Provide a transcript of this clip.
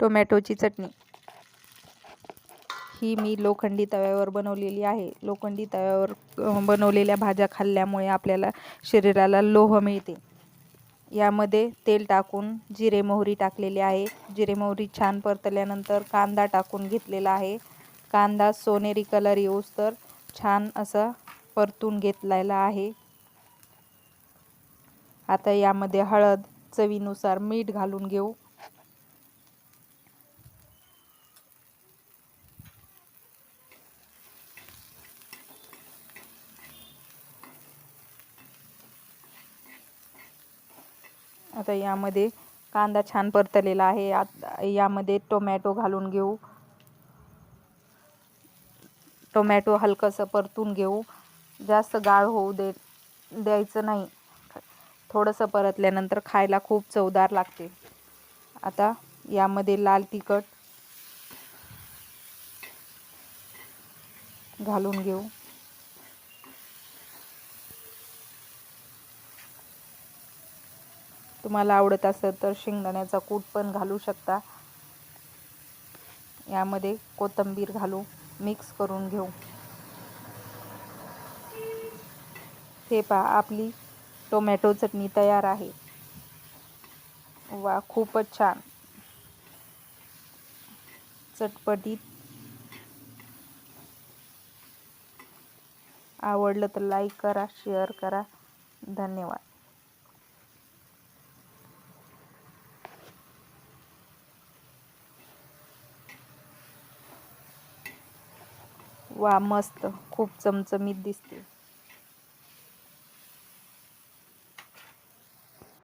टोमॅटोची चटणी. ही मी लोखंडी तव्यावर बनवलेली आहे. लोखंडी तव्यावर बनवलेल्या भाज्या खाल्ल्यामुळे आपल्याला शरीराला लोह मिळते. यामध्ये तेल टाकून जिरे मोहरी टाकलेली आहे. जिरे मोहरी छान परतल्यानंतर कांदा टाकून घेतलेला आहे. कांदा सोनेरी कलर येऊस तर छान असा परतून घेतलेला आहे. आता यामध्ये हळद चवीनुसार मीठ घालून घेऊ. आता यामध्ये कांदा छान परतलेला आहे. आत यामध्ये टोमॅटो घालून घेऊ. टोमॅटो हलकंसं परतून घेऊ. जास्त गाळ होऊ दे द्यायचं नाही. थोडंसं परतल्यानंतर खायला खूप चवदार लागते. आता यामध्ये लाल तिखट घालून घेऊ. तुम्हाला आवडत असेल तर शेंगदाण्याचा कूट पण घालू शकता. यामध्ये कोथिंबीर घालू मिक्स करून घेऊ. हे पहा आपली टोमॅटो चटणी तयार आहे. वा खूपच छान. चटपटीत आवडलं तर लाईक करा शेअर करा. धन्यवाद. वा मस्त. खूप चमचमीत दिसते.